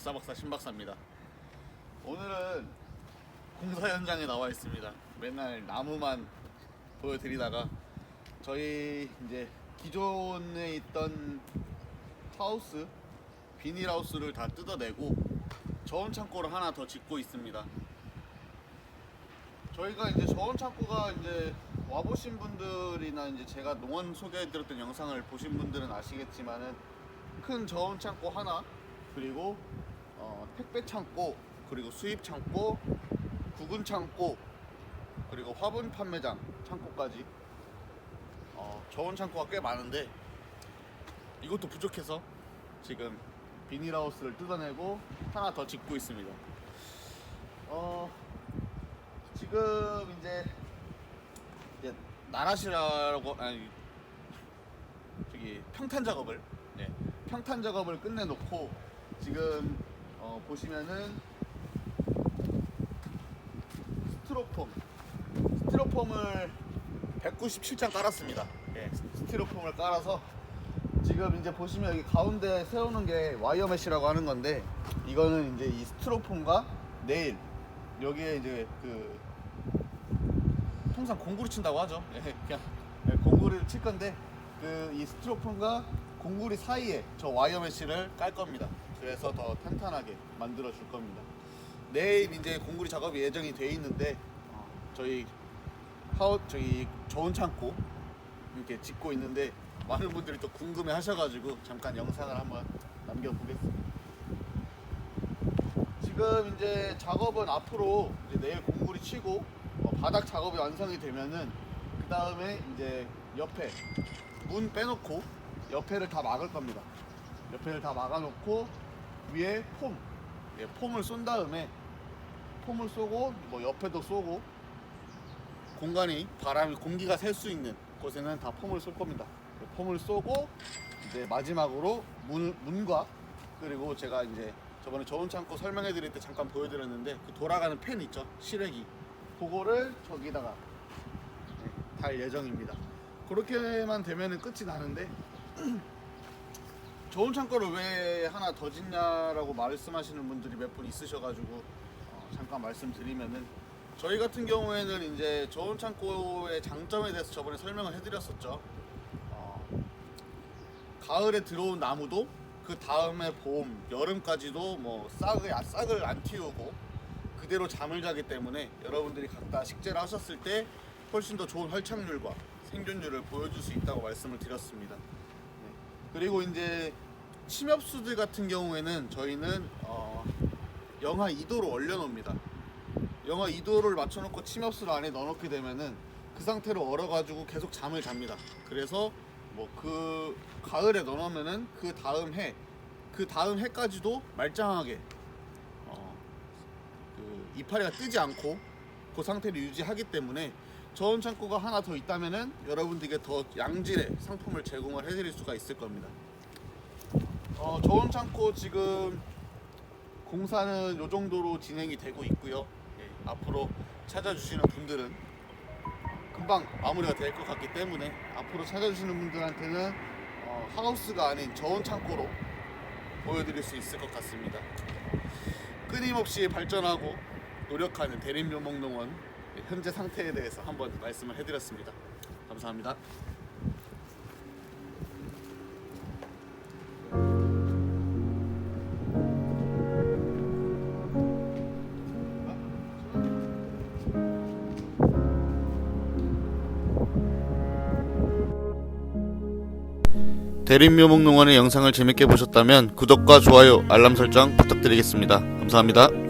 박사박사 신박사입니다. 오늘은 공사 현장에 나와 있습니다. 맨날 나무만 보여드리다가 저희 이제 기존에 있던 하우스 비닐하우스를 다 뜯어내고 저온 창고를 하나 더 짓고 있습니다. 저희가 이제 저온 창고가 이제 와보신 분들이나 이제 제가 농원 소개해드렸던 영상을 보신 분들은 아시겠지만은 큰 저온 창고 하나 그리고 어, 택배 창고 그리고 수입 창고 구근 창고 그리고 화분 판매장 창고까지 어, 저온 창고가 꽤 많은데 이것도 부족해서 지금 비닐하우스를 뜯어내고 하나 더 짓고 있습니다. 어, 지금 이제 이제 나라시라고 아니 저기 평탄 작업을 네, 평탄 작업을 끝내놓고 지금 어, 보시면은 스티로폼 스티로폼을 197장 깔았습니다. 예, 스티로폼을 깔아서 지금 이제 보시면 여기 가운데 세우는 게 와이어 메시라고 하는 건데 이거는 이제 이 스티로폼과 네일 여기에 이제 그 통상 공구리 친다고 하죠. 예, 그냥 예, 공구리를 칠 건데 그 이 스티로폼과 공구리 사이에 저 와이어 메시를 깔 겁니다. 그래서 더 탄탄하게 만들어 줄 겁니다. 내일 이제 공구리 작업이 예정이 돼 있는데 어, 저희 하우 저희 저온 창고 이렇게 짓고 있는데 많은 분들이 또 궁금해 하셔가지고 잠깐 영상을 한번 남겨보겠습니다. 지금 이제 작업은 앞으로 이제 내일 공구리 치고 어, 바닥 작업이 완성이 되면은 그 다음에 이제 옆에 문 빼놓고 옆에를 다 막을 겁니다. 옆에를 다 막아놓고 위에 폼, 예, 폼을 쏜 다음에 폼을 쏘고 뭐 옆에도 쏘고 공간이 바람이 공기가 셀 수 있는 곳에는 다 폼을 쏠 겁니다. 폼을 쏘고 이제 마지막으로 문, 문과 그리고 제가 이제 저번에 저온 창고 설명해 드릴 때 잠깐 보여드렸는데 그 돌아가는 팬 있죠 실외기 그거를 저기다가 네, 달 예정입니다. 그렇게만 되면은 끝이 나는데 저온 창고를 왜 하나 더 짓냐라고 말씀하시는 분들이 몇 분 있으셔가지고 어, 잠깐 말씀드리면은 저희 같은 경우에는 이제 저온 창고의 장점에 대해서 저번에 설명을 해드렸었죠. 어, 가을에 들어온 나무도 그 다음에 봄, 여름까지도 뭐 싹을 아, 싹을 안 틔우고 그대로 잠을 자기 때문에 여러분들이 갖다 식재를 하셨을 때 훨씬 더 좋은 활착률과 생존율을 보여줄 수 있다고 말씀을 드렸습니다. 네. 그리고 이제 침엽수들 같은 경우에는 저희는 어, 영하 2도로 얼려놓습니다. 영하 2도를 맞춰놓고 침엽수를 안에 넣어놓게 되면은 그 상태로 얼어가지고 계속 잠을 잡니다. 그래서 뭐 그 가을에 넣어놓으면은 그 다음 해, 그 다음 해까지도 말짱하게 어, 그 이파리가 뜨지 않고 그 상태를 유지하기 때문에 저온 창고가 하나 더 있다면은 여러분들에게 더 양질의 상품을 제공을 해드릴 수가 있을 겁니다. 어, 저온 창고 지금 공사는 요 정도로 진행이 되고 있고요. 예, 앞으로 찾아주시는 분들은 금방 마무리가 될 것 같기 때문에 앞으로 찾아주시는 분들한테는 어, 하우스가 아닌 저온 창고로 보여드릴 수 있을 것 같습니다. 끊임없이 발전하고 노력하는 대림묘목농원 현재 상태에 대해서 한번 말씀을 해드렸습니다. 감사합니다. 대림묘목농원의 영상을 재밌게 보셨다면 구독과 좋아요, 알람 설정 부탁드리겠습니다. 감사합니다.